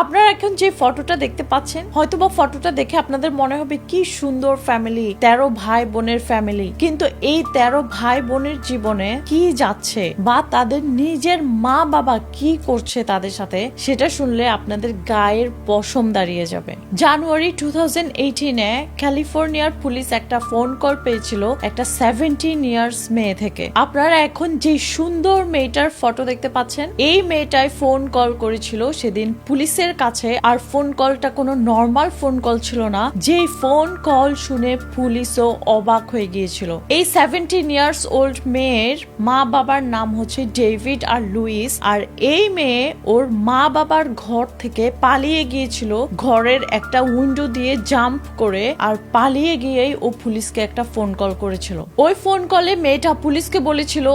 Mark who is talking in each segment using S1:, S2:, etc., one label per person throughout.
S1: আপনারা এখন যে ফটোটা দেখতে পাচ্ছেন, হয়তোবা ফটোটা দেখে আপনাদের মনে হবে কি সুন্দর ফ্যামিলি তেরো ভাই বোনের ফ্যামিলি কিন্তু এই তেরো ভাই বোনের জীবনে কি যাচ্ছে বা তাদের নিজের মা বাবা কি করছে তাদের সাথে, সেটা শুনলে আপনাদের গায়ের পশম দাঁড়িয়ে যাবে। জানুয়ারি টু থাউজেন্ড এইটিনে ক্যালিফোর্নিয়ার পুলিশ একটা ফোন কল পেয়েছিল একটা সেভেন্টিন ইয়ার্স মেয়ে থেকে। আপনারা এখন যে সুন্দর মেয়েটার ফটো দেখতে পাচ্ছেন, এই মেয়েটাই ফোন কল করেছিল সেদিন পুলিশের কাছে আর ফোন কলটা কোনো নর্মাল ফোন কল ছিল না যে ফোন কল শুনে পুলিশও অবাক হয়ে গিয়েছিল। এই সেভেন্টিন ইয়ার্স ওল্ড মেয়ের মা বাবার নাম হচ্ছে ডেভিড আর লুইস, আর এই মেয়ে ওর মা বাবার ঘর থেকে পালিয়ে গিয়েছিল, ঘরের একটা উইন্ডো দিয়ে জাম্প করে, আর পালিয়ে গিয়েই ও পুলিশকে একটা ফোন কল করেছিল। ওই ফোন কলে মেয়েটা পুলিশকে বলেছিল,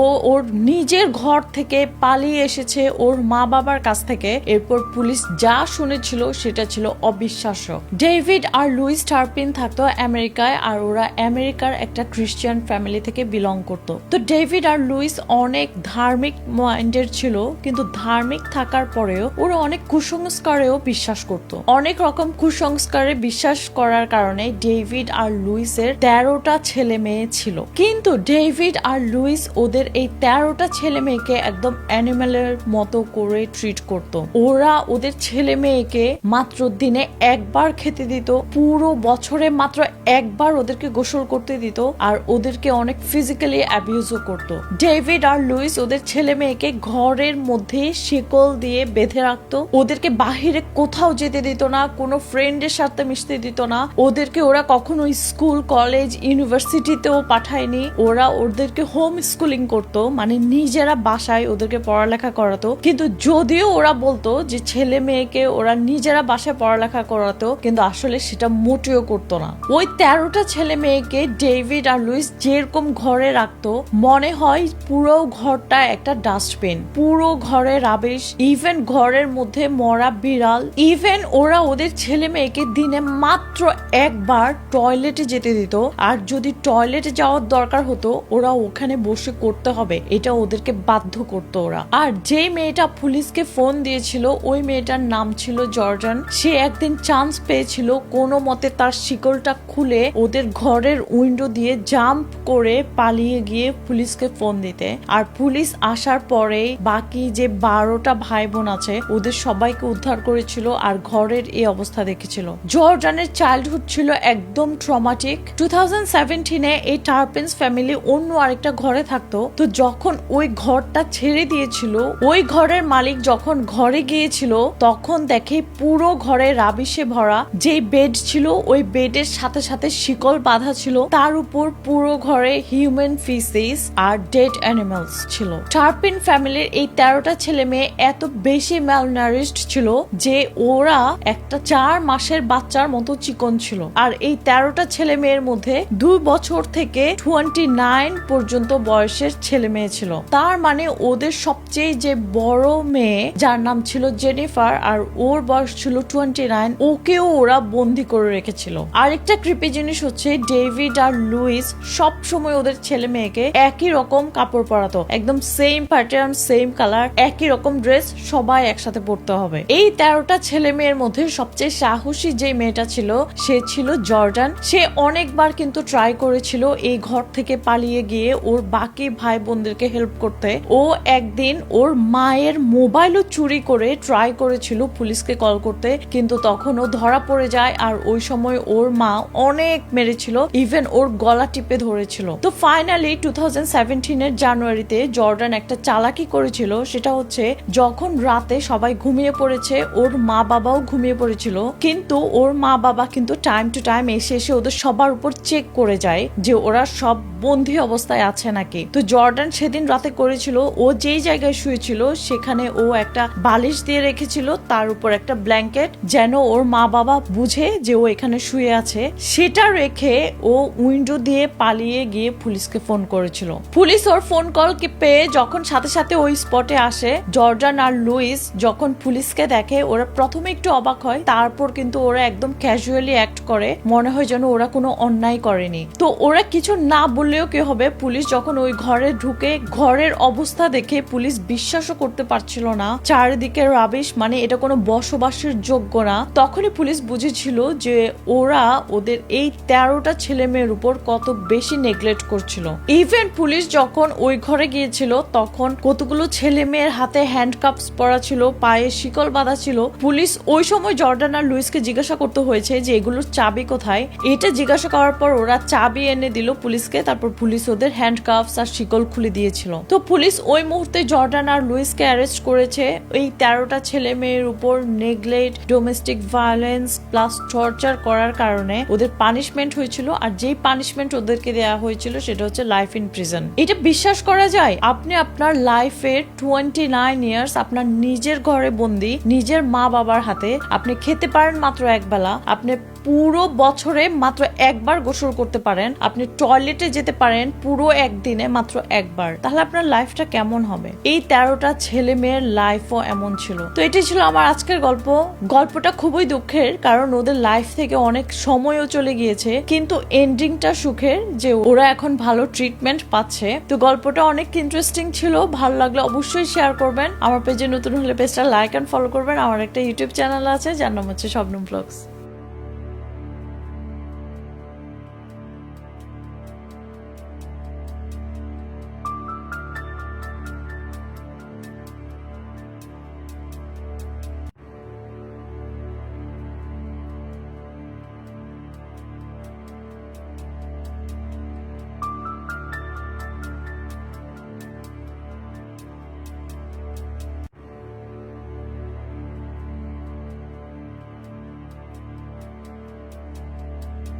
S1: ও ওর নিজের ঘর থেকে পালিয়ে এসেছে, ওর মা বাবার কাছ থেকে। এরপর পুলিশ যা শুনেছিল সেটা ছিল অবিশ্বাস্য। ডেভিড আর লুইস টার্পিন থাকতো আমেরিকায় আর ওরা আমেরিকার একটা খ্রিস্টান ফ্যামিলি থেকে বিলং করতো। তো ডেভিড আর লুইস অনেক ধার্মিক মাইন্ডের ছিল, কিন্তু ধার্মিক থাকার পরেও ওরা অনেক কুসংস্কারেও বিশ্বাস করত। অনেক রকম কুসংস্কারে বিশ্বাস করার কারণে ডেভিড আর লুইসের তেরোটা ছেলে মেয়ে ছিল। কিন্তু ডেভিড আর লুইস ওদের এই তেরোটা ছেলে মেয়েকে একদম অ্যানিমেলের মতো করে ট্রিট করত। ওরা ওদের ছেলে মেয়েকে মাত্র দিনে একবার খেতে দিত, পুরো বছরে মাত্র একবার ওদেরকে গোসল করতে দিত আর ওদেরকে অনেক ফিজিক্যালি অ্যাবিউজও করত। ডেভিড আর লুইস ওদের ছেলে মেয়েকে ঘরের মধ্যে শিকল দিয়ে বেঁধে রাখতো। ওদেরকে বাহিরে কোথাও যেতে দিত না, কোনো ফ্রেন্ডের সাথে মিশতে দিত না। ওদেরকে ওরা কখনো স্কুল কলেজ ইউনিভার্সিটিতেও পাঠায়নি। ওরা ওদেরকে হোম স্কুলিং করতো মানে নিজেরা বাসায় ওদেরকে পড়ালেখা করাতো। কিন্তু যদিও ওরা বলতো যে ছেলে মেয়েকে ওরা নিজেরা বাসায় পড়ালেখা করাতো, কিন্তু আসলে সেটা মোটেও করতো না। ওই তেরোটা ছেলে মেয়েকে ডেভিড আর লুইস যেরকম ঘরে রাখতো, মনে হয় পুরো ঘরটা একটা ডাস্টবিন। পুরো ঘরে রাবিশ, ইভেন ঘরের মধ্যে মরা বিড়াল। ইভেন ওরা ওদের ছেলে মেয়েকে দিনে মাত্র একবার টয়লেটে যেতে দিত, আর যদি টয়লেটে যাওয়ার দরকার হতো, ওরা ওখানে বসে করতে হবে। এটা ওদেরকে বাধ্য করতো ওরা। আর যে মেয়েটা পুলিশকে ফোন দিয়েছিল, ওই মেয়েটার নাম ছিল জর্ডান। সে একদিন চান্স পেয়েছিল কোনো মতে তার শিকলটা খুলে ওদের ঘরের উইন্ডো দিয়ে জাম্প করে পালিয়ে গিয়ে পুলিশকে ফোন দিতে। আর পুলিশ আসার পরে বাকি যে বারোটা ভাই বোন আছে, ওদের সবাইকে উদ্ধার করেছিল আর ঘরের এই অবস্থা দেখেছিল। জর্ডানের চাইল্ডহুড ছিল একদম ট্রমাটিক টু থাউজেন্ড সেভেন্টিনে এই টার্পেন্স ফ্যামিলি অন্য আরেকটা ঘরে থাকতো। তো যখন ওই ঘরটা ছেড়ে দিয়েছিল, ওই ঘরের মালিক যখন ঘরে গিয়েছিল তখন দেখে পুরো ঘরে রাবিশে ভরা যে বেড ছিল, ওই বেডের সাথে সাথে শিকল বাঁধা ছিল। তার উপর পুরো ঘরে হিউম্যান ফিসিস আর ডেড অ্যানিমালস ছিল। টার্পিন ফ্যামিলির এই তেরোটা ছেলে মেয়ে এত বেশি ম্যালনারিস্ড ছিল যে ওরা একটা চার মাসের বাচ্চার মতো চিকন ছিল। আর এই তেরোটা ছেলে মেয়ের মধ্যে দুই বছর থেকে টোয়েন্টি নাইন পর্যন্ত বয়সের ছেলে মেয়ে ছিল। তার মানে ওদের সবচেয়ে যে বড় মেয়ে, যার নাম ছিল জেনিফার আর ওর বয়স ছিল টোয়েন্টি নাইন ওকেও ওরা বন্দি করে রেখেছিল। আরেকটা কৃপি জিনিস হচ্ছে ডেভিড আর লুইস সব সময় ওদের ছেলে মেয়েকে একই রকম কাপড় পরাতো। একদম সেম প্যাটার্ন সেম কালার একই রকম ড্রেস সবাই একসাথে পরতে হবে। এই তেরোটা ছেলে মেয়ের মধ্যে সবচেয়ে সাহসী যে মেয়েটা ছিল, সে ছিল জর্ডান। সে অনেকবার কিন্তু ট্রাই করেছিল এই ঘর থেকে পালিয়ে গিয়ে ওর বাকি ভাই বোনদেরকে হেল্প করতে। ও একদিন ওর মায়ের মোবাইলও চুরি করে ট্রাই করেছিল পুলিশকে কল করতে, কিন্তু তখন ও ধরা পড়ে যায় আর ওই সময় ওর মা অনেক মেরেছিল ইভেন ওর গলা টিপে ধরেছিল। তো ফাইনালি টু থাউজেন্ড সেভেন্টিনের জানুয়ারিতে জর্ডান একটা চালাকি করেছিল, সেটা হচ্ছে যখন রাতে সবাই ঘুমিয়ে পড়েছে, ওর মা বাবাও ঘুমিয়ে পড়েছিল, কিন্তু ওর মা বাবা কিন্তু টাইম টু টাইম এসে এসে ওদের সবার উপর চেক করে যায় যে ওরা সব বন্দি অবস্থায় আছে নাকি। তো জর্ডান সেদিন রাতে করেছিল, ও যেই জায়গায় শুয়েছিল, সেখানে ও একটা বালিশ দিয়ে রেখেছিল তার উপর একটা ব্ল্যাঙ্কেট যেন ওর মা বাবা বুঝে যে ও এখানে শুয়ে আছে। সেটা রেখে ও উইন্ডো দিয়ে পালিয়ে গিয়ে পুলিশকে ফোন করেছিল। পুলিশ ওর ফোন কল পেয়ে যখন সাথে সাথে ওই স্পটে আসে, জর্ডান আর লুইস যখন পুলিশকে দেখে, ওরা প্রথমে একটু অবাক হয়, তারপর কিন্তু ওরা একদম ক্যাজুয়ালি অ্যাক্ট করে, মনে হয় যেন ওরা কোনো অন্যায় করেনি। তো ওরা কিছু না বললেও কি হবে, পুলিশ যখন ওই ঘরে ঢুকে, ঘরের অবস্থা দেখে পুলিশ বিশ্বাসও করতে পারছিল না, চারিদিকে রাবিশ মানে এটা কোনো বসবাসের যোগ্য না। তখনই পুলিশ বুঝেছিল যে ওরা ওদের এই তেরোটা ছেলে মেয়ের উপর কত বেশি নেগলেক্ট করছিল। ইভেন পুলিশ যখন ওই ঘরে গিয়েছিল, তখন কতগুলো ছেলে মেয়ের হাতে হ্যান্ড হ্যান্ডকাপস পরা ছিল, পায়ে শিকল বাঁধা ছিল। পুলিশ ওই সময় জর্ডান আর লুইসকে জিজ্ঞাসা করতে হয়েছে যে, এগুলোর চাবি কোথায়? এটা জিজ্ঞাসা করার পর ওরা চাবি এনে দিল পুলিশকে, তারপর পুলিশ ওদের হ্যান্ড হ্যান্ডকাপস আর শিকল খুলে দিয়েছিল। তো পুলিশ ওই মুহূর্তে জর্ডান আর লুইসকে অ্যারেস্ট করেছে। এই তেরোটা ছেলে মেয়ের উপর neglect domestic violence plus torture করার কারণে ওদের পানিশমেন্ট হয়েছিল আর যেই পানিশমেন্ট ওদেরকে দেওয়া হয়েছিল সেটা হচ্ছে লাইফ ইন প্রিজন এটা বিশ্বাস করা যায়? আপনি আপনার লাইফের টোয়েন্টি নাইন ইয়ার্স আপনার নিজের ঘরে বন্দি, নিজের মা বাবার হাতে আপনি খেতে পারেন মাত্র এক বেলা, আপনি পুরো বছরে মাত্র একবার গোসল করতে পারেন, আপনি টয়লেটে যেতে পারেন পুরো একদিনে মাত্র একবার। তাহলে আপনার লাইফটা কেমন হবে? এই তেরোটা ছেলে মেয়ের লাইফও এমন ছিল। তো এটাই ছিল আমার আজকের গল্প। গল্পটা খুবই দুঃখের, কারণ ওদের লাইফ থেকে অনেক সময়ও চলে গিয়েছে, কিন্তু এন্ডিংটা সুখের যে ওরা এখন ভালো ট্রিটমেন্ট পাচ্ছে। তো গল্পটা অনেক ইন্টারেস্টিং ছিল, ভালো লাগলে অবশ্যই শেয়ার করবেন। আমার পেজে নতুন হলে পেজটা লাইক অ্যান্ড ফলো করবেন। আমার একটা ইউটিউব চ্যানেল আছে, যার নাম হচ্ছে স্বপ্ন ব্লগস